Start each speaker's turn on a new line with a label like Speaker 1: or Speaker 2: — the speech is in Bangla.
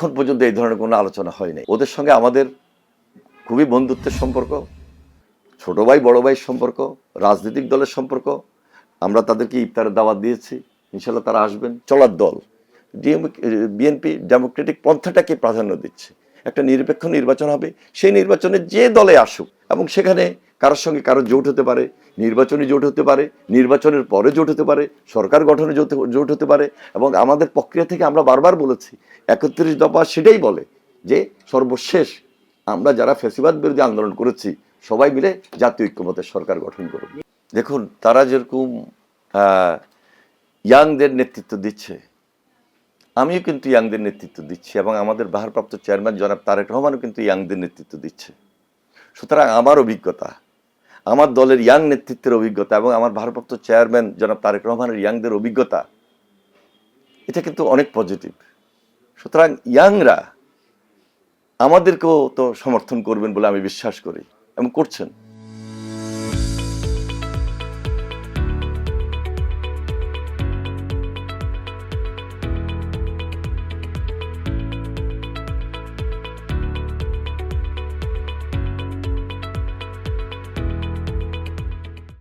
Speaker 1: এখন পর্যন্ত এই ধরনের কোনো আলোচনা হয়নি। ওদের সঙ্গে আমাদের খুবই বন্ধুত্বের সম্পর্ক, ছোট ভাই, বড় ভাইয়ের সম্পর্ক, রাজনৈতিক দলের সম্পর্ক। আমরা তাদেরকে ইফতারের দাওয়াত দিয়েছি। ইনশাল্লাহ তারা আসবেন। চলার দল। ডিএম বিএনপি, ডেমোক্রেটিক পন্থাটাকে প্রাধান্য দিচ্ছে। একটা নিরপেক্ষ নির্বাচন হবে। সেই নির্বাচনে যে দলে আসুক এবং সেখানে কারোর সঙ্গে কারও জোট হতে পারে, নির্বাচনী জোট হতে পারে, নির্বাচনের পরে জোট হতে পারে, সরকার গঠনে জোট হতে পারে এবং আমাদের প্রক্রিয়া থেকে আমরা বারবার বলেছি, একত্রিশ দফা সেটাই বলে যে সর্বশেষ আমরা যারা ফেসিবাদ বিরোধী আন্দোলন করেছি, সবাই মিলে জাতীয় ঐক্যমতের সরকার গঠন করব। দেখুন, তারা যেরকম ইয়াংদের নেতৃত্ব দিচ্ছে, আমিও কিন্তু ইয়াংদের নেতৃত্ব দিচ্ছি এবং আমাদের ভারপ্রাপ্ত চেয়ারম্যান জনাব তারেক রহমানও কিন্তু ইয়াংদের নেতৃত্ব দিচ্ছে। সুতরাং আমার অভিজ্ঞতা আমার দলের ইয়াং নেতৃত্বের অভিজ্ঞতা এবং আমার ভারপ্রাপ্ত চেয়ারম্যান জনাব তারেক রহমানের ইয়াংদের অভিজ্ঞতা, এটা কিন্তু অনেক পজিটিভ সুতরাং ইয়াংরা আমাদেরকেও তো সমর্থন করবেন বলে আমি বিশ্বাস করি এবং করছেন।